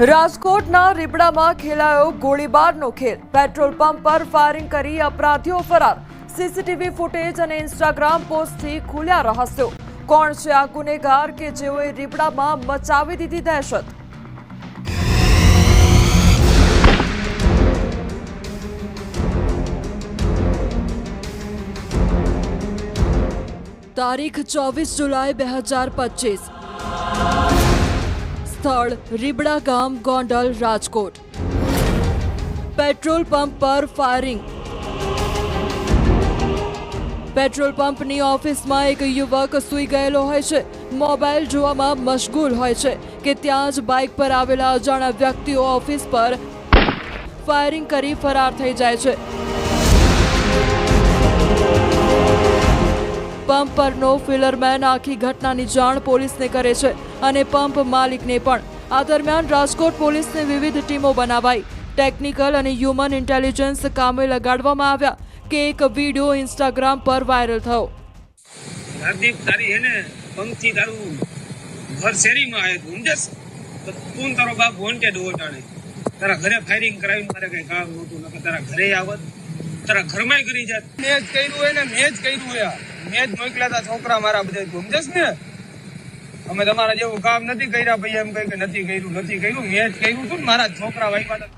રાજકોટના રીબડામાં ખેલાયો ગોળીબારનો ખેલ. Petrol pump પર ફાયરિંગ કરી અપરાધીઓ ફરાર. સીસીટીવી ફૂટેજ અને ઇન્સ્ટાગ્રામ પોસ્ટથી ખુલ્યા રહસ્યો. કોણ છે આ ગુનેગાર કે જેઓએ રીબડામાં મચાવી દીધી દહેશત? તારીખ ચોવીસ જુલાઈ બે હજાર પચીસ. સ્થળ રીબડા ગામ ગોંડલ રાજકોટ. પેટ્રોલ પંપ પર ફાયરિંગ. પેટ્રોલ પંપની ઓફિસમાં એક યુવક સૂઈ ગયેલો હોય છે. મોબાઈલ જોવામાં મશગુલ હોય છે કે ત્યાં જ બાઇક પર આવેલા અજાણા વ્યક્તિઓ ઓફિસ પર ફાયરિંગ કરી ફરાર થઈ જાય છે. પંપ પરનો ફિલરમેન આખી ઘટનાની જાણ પોલીસને કરે છે અને પંપ માલિકને પણ. આ દરમિયાન રાજકોટ પોલીસને વિવિધ ટીમો બનાવાઈ. ટેકનિકલ અને હ્યુમન ઇન્ટેલિજન્સ કામે લગાડવામાં આવ્યા કે એક વીડિયો ઇન્સ્ટાગ્રામ પર વાયરલ થયો. હાર્દિક તારી હે ને પંક્તિ તારું ઘર શેરીમાં આવે તું સમજસ તો તું તારો બાપ વોન્ટેડ હો જાણે તારા ઘરે ફાયરિંગ કરાવીને મારે કઈ કામ નહોતું નકર તારા ઘરે આવત તારા ઘરમાં કરી જાત. મેં જ કર્યું હોય ને મેં જ કર્યું હોય મેં જ મોકલ્યા હતા છોકરા મારા બધા સમજસ ને? અમે તમારા જેવું કામ નથી કર્યા ભાઈ એમ કહી કે નથી કર્યું નથી કર્યું. મેં જ કર્યું હતું મારા છોકરા વાઈફા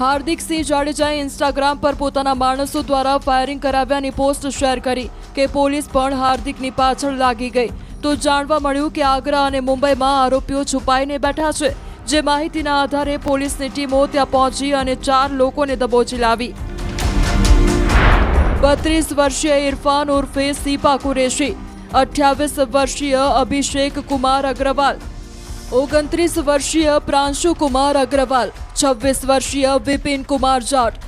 હાર્દિક સિંહ જાડેજાએ ઇન્સ્ટાગ્રામ પર પોતાના માણસો દ્વારા ફાયરિંગ કરાવ્યાની પોસ્ટ શેર કરી કે પોલીસ પણ હાર્દિકની પાછળ લાગી ગઈ. તો જાણવા મળ્યું કે આગ્રા અને મુંબઈમાં આરોપીઓ છુપાઈને બેઠા છે. જે માહિતીના આધારે પોલીસની ટીમો ત્યાં પહોંચી અને ચાર લોકોને દબોચી લાવી. બત્રીસ વર્ષીય ઇરફાન ઉર્ફે सीपा कुरेशी અઠ્યાવીસ વર્ષીય અભિષેક કુમાર અગ્રવાલ ઓગણત્રીસ વર્ષીય પ્રાંશુ કુમાર અગ્રવાલ છવ્વીસ વર્ષીય વિપિન કુમાર જાટ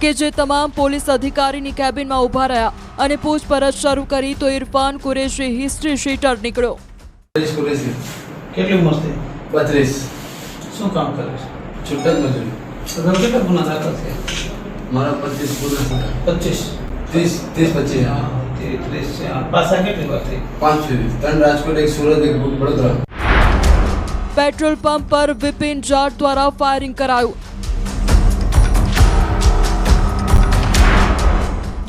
કે જે તમામ પોલીસ અધિકારીની કેબિનમાં ઊભા રહ્યા અને પૂછપરછ શરૂ કરી તો ઇરફાન કુરેશી હિસ્ટ્રી શીટર નીકળ્યો બત્રીસ કુરેશી કેટલી ઉંમર થઈ બત્રીસ શું કામ કરે છે છૂટક મજૂરી અગાઉ કેટલા ગુના દાખલ છે મારા પચીસ પૂરા થયા. પચીસ. ત્રીસ ત્રીસ પચીસ. હા, ત્રીસ છે. આ કેટલી વાર થઈ? પાંચ સુધી ત્રણ રાજકોટ એક સુરત એક વડોદરા. પેટ્રોલ પંપ પર વિપિન જાટ દ્વારા ફાયરિંગ કરાયું.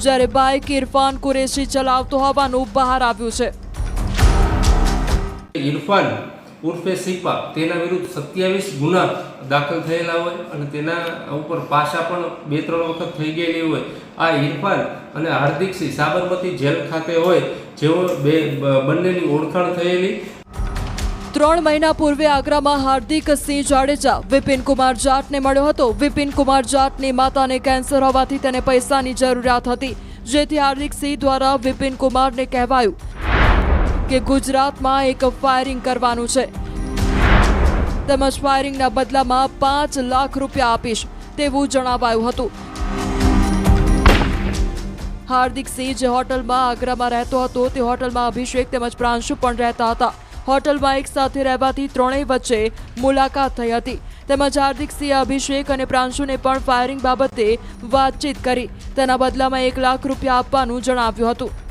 જ્યારે બાઇક ઇરફાન કુરેશી ચલાવતો હોવાનું બહાર આવ્યું છે. ઇરફાન ઉર્ફે સિપા તેના વિરુદ્ધ સત્યાવીસ ગુના દાખલ થયેલા હોય અને તેના ઉપર પાછા પણ બે ત્રણ વખત થઈ ગયેલી હોય. આ ઇરફાન અને હાર્દિકસિંહ સાબરમતી જેલ ખાતે હોય, જેઓ બે, બંનેની ઓળખાણ થયેલી. ત્રણ મહિના પૂર્વે આગ્રામાં હાર્દિક સિંહ જાડેજા, વિપિન કુમાર જાટને મળ્યો હતો. વિપિન કુમાર જાટની માતાને કેન્સર હોવાથી તેને પૈસાની જરૂરિયાત હતી. જેથી હાર્દિક સિંહ દ્વારા વિપિન કુમારને કહેવાયું કે ગુજરાતમાં એક ફાયરિંગ કરવાનું છે. તેમજ ફાયરિંગના બદલામાં પાંચ લાખ રૂપિયા આપીશ તેવું જણાવાયું હતું. હાર્દિક સિંહ જે હોટલમાં આગ્રામાં રહેતો હતો, તે હોટલમાં અભિષેક તેમજ પ્રાંશુ પણ રહેતા હતા. હોટલમાં એક સાથે રહેવાથી ત્રણેય વચ્ચે મુલાકાત થઈ હતી. તેમજ હાર્દિક સિંહે અભિષેક અને પ્રાંશુને પણ ફાયરિંગ બાબતે વાતચીત કરી. તેના બદલામાં એક લાખ રૂપિયા આપવાનું જણાવ્યું હતું.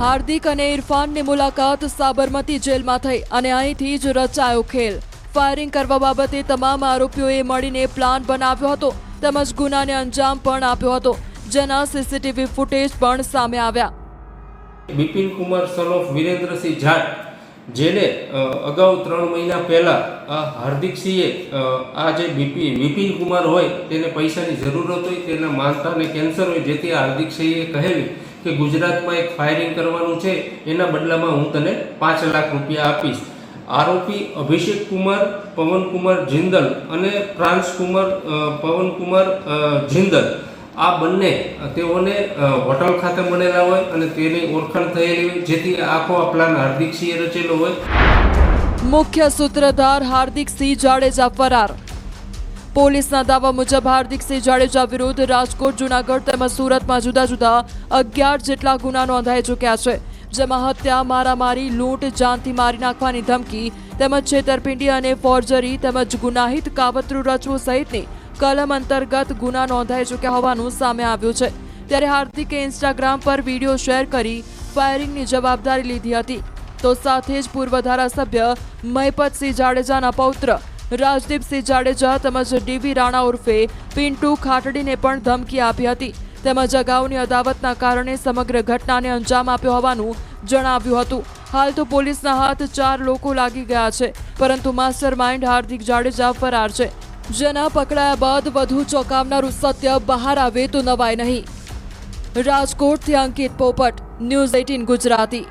હાર્દિક અને ઇરફાનની મુલાકાત સાબરમતી જેલમાં થઈ અને અહીંથી જ રચાયો ખેલ. ફાયરિંગ કરવા બાબતે તમામ આરોપીઓએ મળીને પ્લાન બનાવ્યો હતો તેમજ ગુનાને અંજામ પણ આપ્યો હતો. જેના સીસીટીવી ફૂટેજ પણ સામે આવ્યા. બિપિન કુમાર સન વિરેન્દ્રસિંહ જાટ જેને અગાઉ ત્રણ મહિના પહેલા હાર્દિકસિંહે આ જે બિપિન વિપિન કુમાર હોય, તેને પૈસાની જરૂરત હોય, તેના માનતાને કેન્સર હોય, જેથી હાર્દિકસિંહે કહેલું કે ગુજરાતમાં એક ફાયરિંગ કરવાનું છે, એના બદલામાં હું તને પાંચ લાખ રૂપિયા આપીશ. આરોપી અભિષેક કુમાર પવનકુમાર જિંદલ અને પ્રાંશ કુમાર પવનકુમાર જિંદલ. આ બંને તેઓને હોટલ ખાતે મળેલા હોય અને તેની ઓળખાણ થયેલી હોય, જેથી આખો આ પ્લાન હાર્દિકસિંહે રચેલો હોય. મુખ્ય સૂત્રધાર હાર્દિક સિંહ જાડેજા ફરાર. પોલીસના દાવા મુજબ હાર્દિકસિંહ જાડેજા વિરુદ્ધ રાજકોટ, જુનાગઢ તેમજ સુરતમાં જુદા જુદા અગિયાર જેટલા ગુના નોંધાઈ ચૂક્યા છે, જેમાં હત્યા, મારામારી, લૂંટ, જાનથી મારી નાખવાની ધમકી તેમજ છેતરપિંડી અને ફોર્જરી તેમજ ગુનાહિત કાવતરું રચવું સહિતની કલમ અંતર્ગત ગુના નોંધાઈ ચૂક્યા હોવાનું સામે આવ્યું છે. ત્યારે હાર્દિકે ઇન્સ્ટાગ્રામ પર વીડિયો શેર કરી ફાયરિંગની જવાબદારી લીધી હતી. તો સાથે જ પૂર્વ ધારાસભ્ય મહિપતસિંહ જાડેજાના પૌત્ર રાજદીપસિંહ જાડેજા તેમજ ડીવી રાણા ઉર્ફે પિન્ટુ ખાટડીને પણ ધમકી આપી હતી. તેમજ અગાઉની અદાવતના કારણે સમગ્ર ઘટનાને અંજામ આપ્યો હોવાનું જણાવ્યું હતું. હાલ તો પોલીસના હાથ ચાર લોકો લાગી ગયા છે, પરંતુ માસ્ટર માઇન્ડ હાર્દિક જાડેજા ફરાર છે. જેના પકડાયા બાદ વધુ ચોંકાવનારું સત્ય બહાર આવે તો નવાય નહીં. રાજકોટથી અંકિત પોપટ, ન્યૂઝ એઇટીન ગુજરાતી.